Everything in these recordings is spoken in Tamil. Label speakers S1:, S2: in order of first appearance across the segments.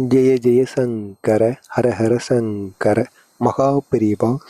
S1: ஜெய ஜெயசங்கர ஹரஹரசங்கர ஹர சங்கர மகா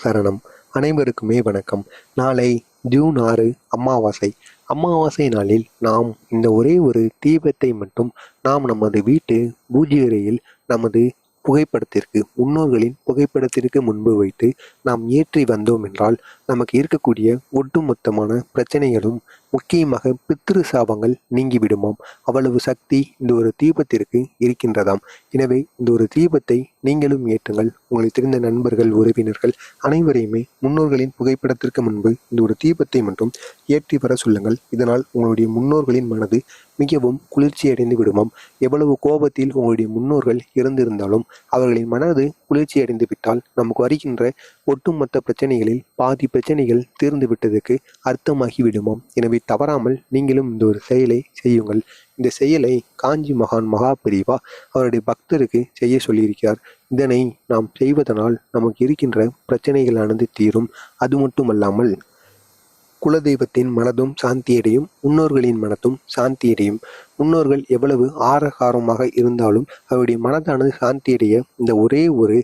S1: சரணம். அனைவருக்குமே வணக்கம். நாளை ஜூன் ஆறு அமாவாசை. அமாவாசை நாளில் நாம் இந்த ஒரே ஒரு தீபத்தை மட்டும் நாம் நமது வீட்டு பூஜை அறையில் நமது புகைப்படத்திற்கு முன்னோர்களின் புகைப்படத்திற்கு முன்பு வைத்து நாம் ஏற்றி வந்தோம் என்றால் நமக்கு இருக்கக்கூடிய ஒட்டுமொத்தமான பிரச்சனைகளும் முக்கியமாக பித்திரு சாபங்கள் நீங்கிவிடுமாம். அவ்வளவு சக்தி இந்த ஒரு தீபத்திற்கு இருக்கின்றதாம். எனவே இந்த ஒரு தீபத்தை நீங்களும் ஏற்றுங்கள். உங்களுக்கு தெரிந்த நண்பர்கள் உறவினர்கள் அனைவரையுமே முன்னோர்களின் புகைப்படத்திற்கு முன்பு இந்த ஒரு தீபத்தை மட்டும் ஏற்றி வர சொல்லுங்கள். இதனால் உங்களுடைய முன்னோர்களின் மனது மிகவும் குளிர்ச்சி அடைந்து விடுமாம். எவ்வளவு கோபத்தில் உங்களுடைய முன்னோர்கள் இருந்திருந்தாலும் அவர்களின் மனது குளிர்ச்சி அடைந்து விட்டால் நமக்கு வருகின்ற ஒட்டுமொத்த பிரச்சனைகளில் பாதி பிரச்சனைகள் தீர்ந்து விட்டதுக்கு அர்த்தமாகி விடுமாம். எனவே தவறாமல் நீங்களும் இந்த ஒரு செயலை செய்யுங்கள். இந்த செயலை காஞ்சி மகான் மகாபிரிவா அவருடைய பக்தருக்கு செய்ய சொல்லியிருக்கிறார். இதனை நாம் செய்வதனால் நமக்கு இருக்கின்ற பிரச்சனைகளானது தீரும். அது மட்டுமல்லாமல் குலதெய்வத்தின் மனதும் சாந்தியடையும் முன்னோர்களின் மனதும் சாந்தியடையும். முன்னோர்கள் எவ்வளவு ஆரகாரமாக இருந்தாலும் அவருடைய மனதானது சாந்தியடைய இந்த ஒரே ஒரு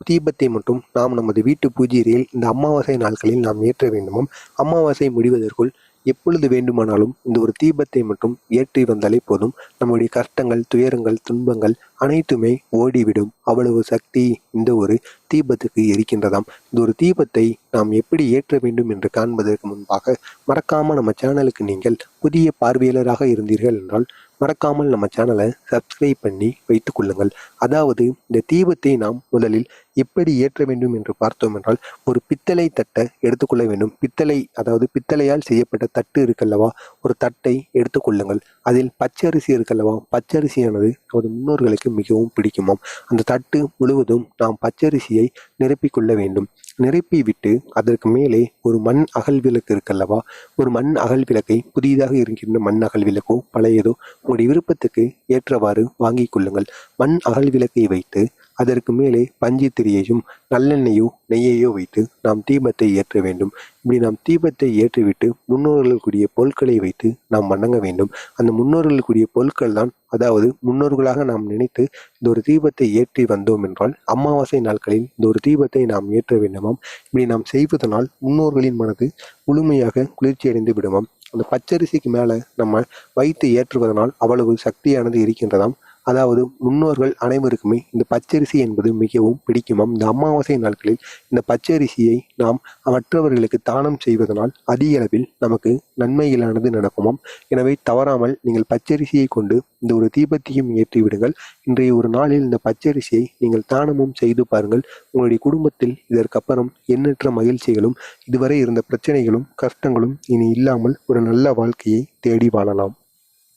S1: தீபத்தை மட்டும் நாம் நமது வீட்டு பூஜையில் இந்த அமாவாசை நாட்களில் நாம் ஏற்ற வேண்டுமாம் அமாவாசை முடிவதற்குள் எப்பொழுது வேண்டுமானாலும் இந்த ஒரு தீபத்தை மட்டும் ஏற்றி வந்தாலே போதும். நம்முடைய கஷ்டங்கள் துயரங்கள் துன்பங்கள் அனைத்துமே ஓடிவிடும். அவ்வளவு சக்தி இந்த ஒரு தீபத்துக்கு இருக்கின்றதாம். இந்த ஒரு தீபத்தை நாம் எப்படி ஏற்ற வேண்டும் என்று காண்பதற்கு முன்பாக மறக்காமல் நம்ம சேனலுக்கு நீங்கள் புதிய பார்வையாளராக இருந்தீர்கள் என்றால் மறக்காமல் நம்ம சேனலை சப்ஸ்கிரைப் பண்ணி வைத்துக் கொள்ளுங்கள். அதாவது இந்த தீபத்தை நாம் முதலில் எப்படி ஏற்ற வேண்டும் என்று பார்த்தோம் என்றால் ஒரு பித்தளை தட்டை எடுத்துக்கொள்ள வேண்டும். பித்தளை அதாவது பித்தளையால் செய்யப்பட்ட தட்டு இருக்கல்லவா? ஒரு தட்டை எடுத்துக்கொள்ளுங்கள். அதில் பச்சரிசி இருக்கல்லவா? பச்சரிசியானது நமது முன்னோர்களுக்கு மிகவும் பிடிக்குமாம். அந்த தட்டு முழுவதும் நாம் பச்சரிசியை நிரப்பிக்கொள்ள வேண்டும். நிரப்பி விட்டு அதற்கு மேலே ஒரு மண் அகல் விளக்கு இருக்கல்லவா? ஒரு மண் அகல் விளக்கை புதிதாக இருக்கின்ற மண் அகல் விளக்கோ பழையதோ உங்களுடைய விருப்பத்துக்கு ஏற்றவாறு வாங்கிக் கொள்ளுங்கள் மண் அகல் விளக்கை வைத்து அதற்கு மேலே பஞ்சு திரியையும் நல்லெண்ணெயோ நெய்யையோ வைத்து நாம் தீபத்தை ஏற்ற வேண்டும். இப்படி நாம் தீபத்தை ஏற்றிவிட்டு முன்னோர்களுக்குரிய பொருட்களை வைத்து நாம் வணங்க வேண்டும். அந்த முன்னோர்களுக்குரிய பொருட்கள் தான் அதாவது முன்னோர்களாக நாம் நினைத்து இந்த ஒரு தீபத்தை ஏற்றி வந்தோம் என்றால் அமாவாசை நாட்களில் இந்த ஒரு தீபத்தை நாம் ஏற்ற வேண்டுமாம். இப்படி நாம் செய்வதனால் முன்னோர்களின் மனது முழுமையாக குளிர்ச்சியடைந்து விடுமாம். அந்த பச்சரிசிக்கு மேலே நம்ம வைத்து ஏற்றுவதனால் அவ்வளவு சக்தியானது இருக்கின்றதாம். அதாவது முன்னோர்கள் அனைவருக்குமே இந்த பச்சரிசி என்பது மிகவும் பிடிக்குமாம். இந்த அமாவாசை நாட்களில் இந்த பச்சரிசியை நாம் மற்றவர்களுக்கு தானம் செய்வதனால் அதிக அளவில் நமக்கு நன்மைகளானது நடக்குமாம். எனவே தவறாமல் நீங்கள் பச்சரிசியை கொண்டு இந்த ஒரு தீபத்தையும் ஏற்றி விடுங்கள். இன்றைய ஒரு நாளில் இந்த பச்சரிசியை நீங்கள் தானமும் செய்து பாருங்கள். உங்களுடைய குடும்பத்தில் இதற்கப்புறம் எண்ணற்ற மகிழ்ச்சிகளும் இதுவரை இருந்த பிரச்சனைகளும் கஷ்டங்களும் இனி இல்லாமல் ஒரு நல்ல வாழ்க்கையை தேடி வாழலாம்.